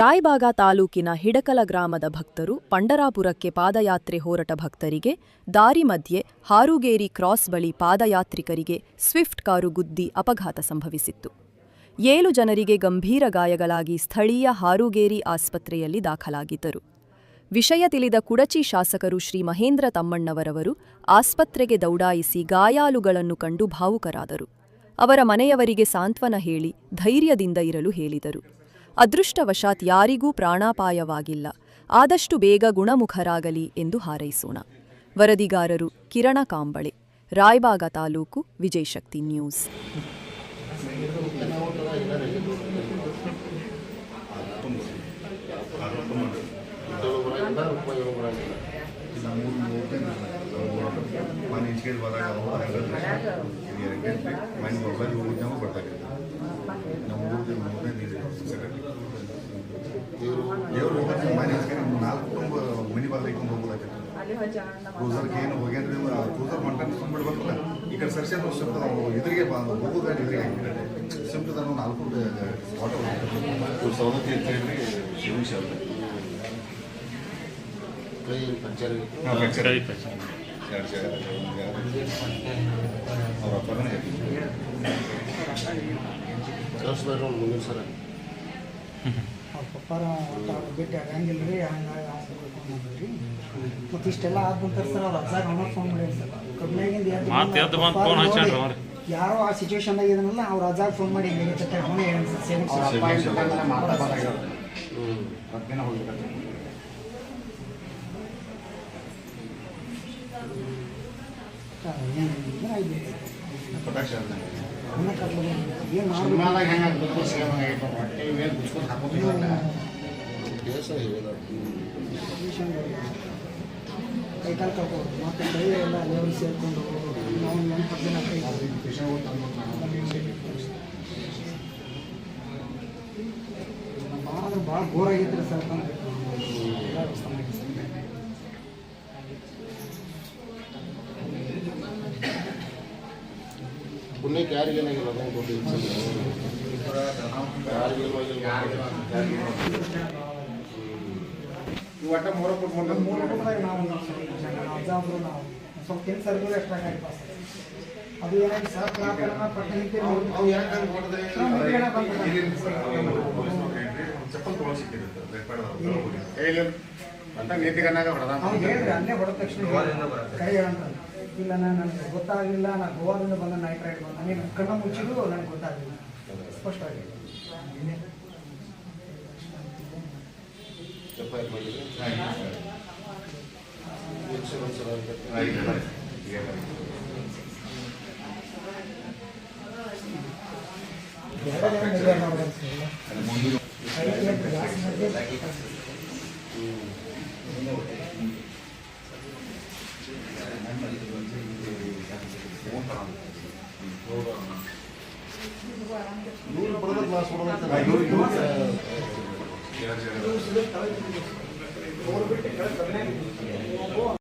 ರಾಯಬಾಗ ತಾಲೂಕಿನ ಹಿಡಕಲ ಗ್ರಾಮದ ಭಕ್ತರು ಪಂಡರಾಪುರಕ್ಕೆ ಪಾದಯಾತ್ರೆ ಹೋರಟ ಭಕ್ತರಿಗೆ, ದಾರಿ ಮಧ್ಯೆ ಹಾರುಗೇರಿ ಕ್ರಾಸ್ ಬಳಿ ಪಾದಯಾತ್ರಿಕರಿಗೆ ಸ್ವಿಫ್ಟ್ ಕಾರು ಗುದ್ದಿ ಅಪಘಾತ ಸಂಭವಿಸಿತ್ತು. ಏಳು ಜನರಿಗೆ ಗಂಭೀರ ಗಾಯಗಳಾಗಿ ಸ್ಥಳೀಯ ಹಾರುಗೇರಿ ಆಸ್ಪತ್ರೆಯಲ್ಲಿ ದಾಖಲಾಗಿದ್ದರು. ವಿಷಯ ತಿಳಿದ ಕುಡಚಿ ಶಾಸಕರು ಶ್ರೀ ಮಹೇಂದ್ರ ತಮ್ಮಣ್ಣವರವರು ಆಸ್ಪತ್ರೆಗೆ ದೌಡಾಯಿಸಿ ಗಾಯಾಳುಗಳನ್ನು ಕಂಡು ಭಾವುಕರಾದರು. ಅವರ ಮನೆಯವರಿಗೆ ಸಾಂತ್ವನ ಹೇಳಿ ಧೈರ್ಯದಿಂದ ಇರಲು ಹೇಳಿದರು. ಅದೃಷ್ಟವಶಾತ್ ಯಾರಿಗೂ ಪ್ರಾಣಾಪಾಯವಾಗಿಲ್ಲ. ಆದಷ್ಟು ಬೇಗ ಗುಣಮುಖರಾಗಲಿ ಎಂದು ಹಾರೈಸೋಣ. ವರದಿಗಾರರು ಕಿರಣ ಕಾಂಬಳೆ, ರಾಯಬಾಗ ತಾಲೂಕು, ವಿಜಯಶಕ್ತಿ ನ್ಯೂಸ್. ಮನೆ ಕ್ರೂಸರ್ಗೆ ಏನು ಹೋಗ್ಯಾನ್ರಿ ಕ್ರೂಸರ್ ಮಂಟನ್ ಸುಮ್ಬಿಡ್ಬೇಕಲ್ಲ ಈ ಕಡೆ ಸರ್ಸೆ ಸ್ವಲ್ಪ ಎದುರಿಗೆ ಬಂದು ಹೋಗೋದು ಎದುರಿಗೆ ಸಿಂಪ್ಟದ ನಾಲ್ಕು ಆಟೋ ಸೌದತ್ತಿ ಅಂತ ಹೇಳಿ ಕೈ ಪಂಚರ್ ಪಂಚರ್. ಎರಡು ಸಾವಿರ ಅವ್ರ ಅಪ್ಪನೇ ಅವ್ರ ಪಪ್ಪಾರ ಭೇಟಿ ಆಗಂಗಿಲ್ಲ ರೀ ಹಂಗಾಗಿ ಹಾಸ್ಪಿಟ್ಲ್ ಮತ್ತು ಇಷ್ಟೆಲ್ಲ ಆದ ನಂತರ ಸರ್ ಅವ್ರು ಹಣ ಫೋನ್ ಸರ್. ಕಬ್ಬಿನಾಗಿಂದ ಮಾತ್ ಎದ್ದು ಬಂದ್ phone ಹಚ್ಚಾಡ್ರಿ ಅವ್ರು. ಯಾರೋ ಆ ಸಿಚುವೇಶನ್ದಾಗ ಇದನ್ನಲ್ಲ ಅವ್ರು ಅಜಾಗ್ ಫೋನ್ ಮಾಡಿ ಹಿಂಗೆ ತಟ್ಟೆ ಅವನೇ ಹೇಳಿ ಸರ್ ಸೇವಿಂಗ್ಸ್ ಪಟಾಕ್ಷ ಏನು ಮಾಡಬೇಕು? ಸಿನಿಮಾದಾಗ ಹೆಂಗೆ ಆಗ್ಬೇಕು ಸೇಮ್ ಆಗೈತೆ ಹೊಟ್ಟೆ ಮೇಲೆ ಬಿಚ್ಕೊಂಡು ಹಾಕೋತಿಲ್ಲ ದೇಶ ಹೇಳಿದ ಕೈಕಾಲು ಕಳ್ಕೊಬೋದು ಮತ್ತು ಕೈ ಎಲ್ಲ ಲೆವೆಲ್ ಸೇರಿಕೊಂಡು ನಾವು ಏನು ಪರ್ಸೆಂಟ್ ಭಾಳ ಅಂದ್ರೆ ಭಾಳ ಬೋರ್ ಆಗೈತೆ ರೀ ಸರ್ ಪುಣ್ಯಕ್ಕೆ ಯಾರಿಗೆ ಏನಾಗಿಲ್ಲ ಯಾರಿಗೇನು ಒಟ್ಟ ಮೂರ ಫುಟ್ ಮೂರು ಮೂರು ನಾವು ಒಂದು ನಾವು ಒಬ್ರು ನಾವು ಸ್ವಲ್ಪ ಸರ್ಗಳು ಎಕ್ಸ್ಟ್ರಾ ಆಗಿ ಅದು ಏನಾಗಿ ಸರ್ ಕ್ಲಾಪನ್ನ ಪಟ್ಟಣಕ್ಕೆ ಅವು ಚಪ್ಪಲ್ ತೊಗೊಂಡು ಸಿಕ್ಕಿರುತ್ತೆ ಅಂತ ನೀತಿಗನ್ನಾಗ ಹೊಡೆದ ಅವ್ನು ಹೇಳಿದ್ರೆ ಅಲ್ಲೇ ಹೊಡೆದ ತಕ್ಷಣ ಕೈ ಹೇಳಂತ ಇಲ್ಲ ನಾನು ನನಗೆ ಗೊತ್ತಾಗಲಿಲ್ಲ ನಾನು ಗೋವಾದಿಂದ ಬಂದ ನೈಟ್ ರೈಡ್ ಬಂದ. ನನಗೆ ಕಣ್ಣ ಮುಚ್ಚಿದ್ರು ನನಗೆ ಗೊತ್ತಾಗಲಿಲ್ಲ. ಸ್ಪಷ್ಟವಾಗಿ. ಎಫ್ಐಆರ್ ಮಾಡಿದ್ರೆ ಇನ್ಶೂರೆನ್ಸ್ ಎಲ್ಲ ಇರುತ್ತೆ. ಎರಡನೇ ಮದುವೆ ಮಾಡೋದು ಮುಂದಿನ ಐದು ಗಂಟೆ ಜಾಸ್ತಿ ಮಾಡಿದ್ರೆ ನೂರು ಬರೋದು ಕ್ಲಾಸ್ ಹೊಡೆದ शेयर